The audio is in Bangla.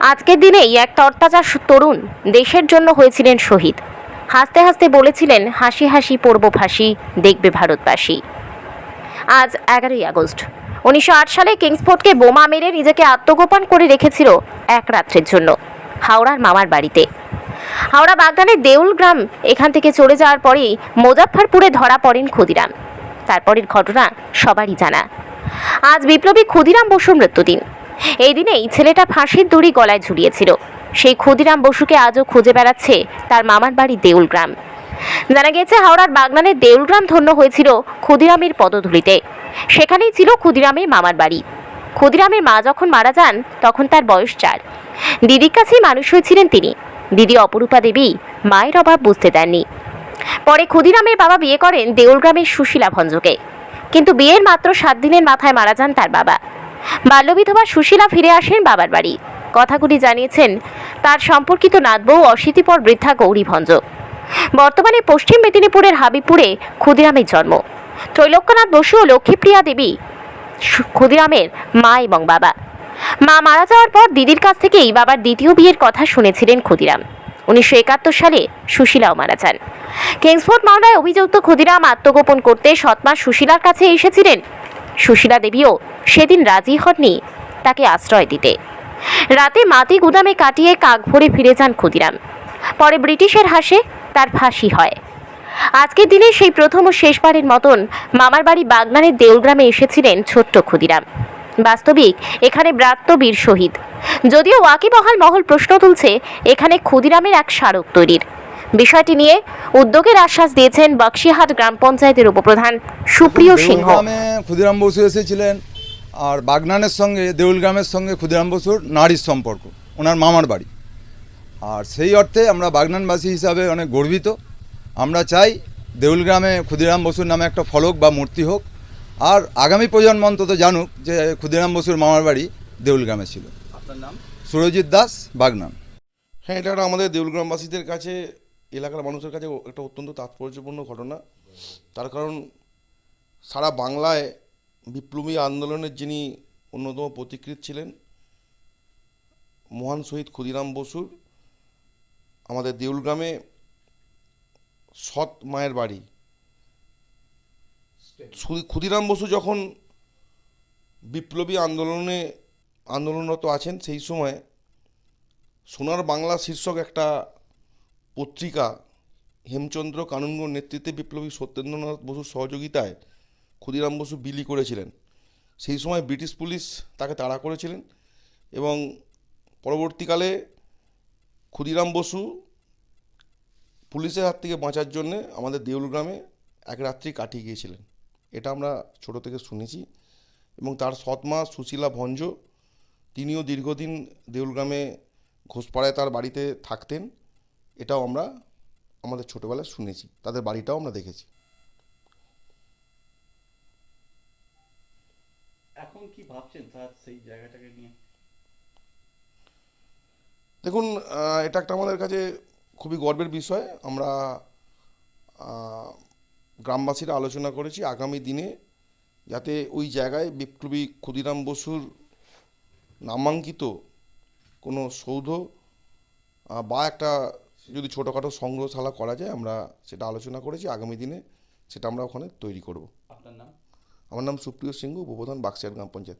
আজকের দিনেই এক তরতাজা তরুণ দেশের জন্য হয়েছিলেন শহীদ। হাসতে হাসতে বলেছিলেন, হাসি হাসি পড়ব ফাঁসি, দেখবে ভারতবাসী। আজ এগারোই আগস্ট। উনিশশো আট সালে কিংসফোর্টকে বোমা মেরে নিজেকে আত্মগোপন করে রেখেছিল এক রাত্রের জন্য হাওড়ার মামার বাড়িতে। হাওড়া বাগদানের দেউল গ্রাম, এখান থেকে চলে যাওয়ার পরেই মুজাফফরপুরে ধরা পড়েন ক্ষুদিরাম। তারপরের ঘটনা সবারই জানা। আজ বিপ্লবী ক্ষুদিরাম বসুর মৃত্যুদিন। এই দিনেই ছেলেটা ফাঁসির দড়ি গলায় ঝুলিয়েছিল। সেই ক্ষুদিরাম বসুকে আজও খুঁজে বেড়াচ্ছে তার মামার বাড়ি দেউল গ্রাম জানা গেছে হাওড়ার বাগনানের দেউলগ্রাম ধন্য হয়েছিল ক্ষুদিরামের পদধূলিতে। সেখানেই ছিল ক্ষুদিরামের মামার বাড়ি। ক্ষুদিরামের মা যখন মারা যান, তখন তার বয়স চার। দিদির কাছেই মানুষ হয়েছিলেন তিনি। দিদি অপরূপা দেবী মায়ের অভাব বুঝতে দেননি। পরে ক্ষুদিরামের বাবা বিয়ে করেন দেউলগ্রামের সুশীলা ভঞ্জকে। কিন্তু বিয়ের মাত্র সাত দিনের মাথায় মারা যান তার বাবা। বাল্যবিধবা সুশীলা ফিরে আসেন বাবার বাড়ি। কথাগুলি জানিয়েছেন তার সম্পর্কিত নাতবউ অশীতিপর বৃদ্ধা গৌরী ভঞ্জ বর্তমানে পশ্চিম মেদিনীপুরের হাবিপুরে ক্ষুদিরামের জন্ম। ত্রৈলোক্যনাথ বসু ও লক্ষ্মীপ্রিয়া দেবী ক্ষুদিরামের মা এবং বাবা। মা মারা যাওয়ার পর দিদির কাছ থেকেই বাবার দ্বিতীয় বিয়ের কথা শুনেছিলেন ক্ষুদিরাম। উনিশশো একাত্তর সালে সুশীলাও মারা যান। কিংসফোর্ড মামলায় অভিযুক্ত ক্ষুদিরাম আত্মগোপন করতে সৎমা সুশীলার কাছে এসেছিলেন সুশীলা দেবীও সেদিন রাজি হননি তাকে আশ্রয় দিতে। রাতে মাটি গুদামে কাটিয়ে কাক ভরে ফিরে যান ক্ষুদিরাম। পরে ব্রিটিশের হাসে তার ফাঁসি হয়। আজকের দিনে সেই প্রথম ও শেষবারের মতন মামার বাড়ি বাগনানের দেউলগ্রামে এসেছিলেন ছোট্ট ক্ষুদিরাম। বাস্তবিক, এখানে ব্রাত্য বীর শহীদ। যদিও ওয়াকিবহাল মহল প্রশ্ন তুলছে, এখানে ক্ষুদিরামের এক স্মারক তৈরির। বিষয়টি নিয়ে উদ্যোগের আশ্বাস দিয়েছেন বক্সিহাট গ্রাম পঞ্চায়েতের উপপ্রধান সুপ্রিয় সিংহ। ক্ষুদিরাম বসু এসেছিলেন আর বাগনানের সঙ্গে দেউলগ্রামের সঙ্গে ক্ষুদিরাম বসুর নারীর সম্পর্ক ওনার মামার বাড়ি। আর সেই অর্থে আমরা বাগনানবাসী হিসাবে অনেক গর্বিত। আমরা চাই দেউলগ্রামে ক্ষুদিরাম বসুর নামে একটা ফলক বা মূর্তি হোক। আর আগামী প্রজন্ম অন্তত জানুক যে ক্ষুদিরাম বসুর মামার বাড়ি দেউলগ্রামে ছিল। আপনার নাম? সুরজিৎ দাস বাগনান। হ্যাঁ এটা একটা আমাদের দেউলগ্রামবাসীদের কাছে এলাকার মানুষের কাছে একটা অত্যন্ত তাৎপর্যপূর্ণ ঘটনা। তার কারণ সারা বাংলায় বিপ্লবী আন্দোলনের যিনি অন্যতম প্রতিকৃত ছিলেন, মহান শহীদ ক্ষুদিরাম বসুর, আমাদের দেউলগ্রামে সৎ মায়ের বাড়ি। ক্ষুদিরাম বসু যখন বিপ্লবী আন্দোলনে আন্দোলনরত আছেন, সেই সময় সোনার বাংলা শীর্ষক একটা পত্রিকা হেমচন্দ্র কানুনগোর নেতৃত্বে বিপ্লবী সত্যেন্দ্রনাথ বসুর সহযোগিতায় ক্ষুদিরাম বসু বিলি করেছিলেন। সেই সময় ব্রিটিশ পুলিশ তাকে তাড়া করেছিলেন এবং পরবর্তীকালে ক্ষুদিরাম বসু পুলিশের হাত থেকে বাঁচার জন্যে আমাদের দেউলগ্রামে এক রাত্রি কাটিয়ে গিয়েছিলেন। এটা আমরা ছোট থেকে শুনেছি এবং তার সৎমা সুশীলা ভঞ্জ তিনিও দীর্ঘদিন দেউলগ্রামে ঘোষপাড়ায় তার বাড়িতে থাকতেন। এটাও আমরা আমাদের ছোটোবেলায় শুনেছি তাদের বাড়িটাও আমরা দেখেছি। এখন কি ভাবছেন স্যার সেই জায়গাটাকে নিয়ে? দেখুন এটা একটা আমাদের কাছে খুবই গর্বের বিষয়। আমরা গ্রামবাসীরা আলোচনা করেছি আগামী দিনে যাতে ওই জায়গায় বিপ্লবী ক্ষুদিরাম বসুর নামাঙ্কিত কোনো সৌধ বা একটা যদি ছোটোখাটো সংগ্রহশালা করা যায় আমরা সেটা আলোচনা করেছি আগামী দিনে সেটা আমরা ওখানে তৈরি করব। আপনার নাম? আমার নাম সুপ্রিয় সিংহ উপপ্রধান বাক্সিয়ার গ্রাম পঞ্চায়েত।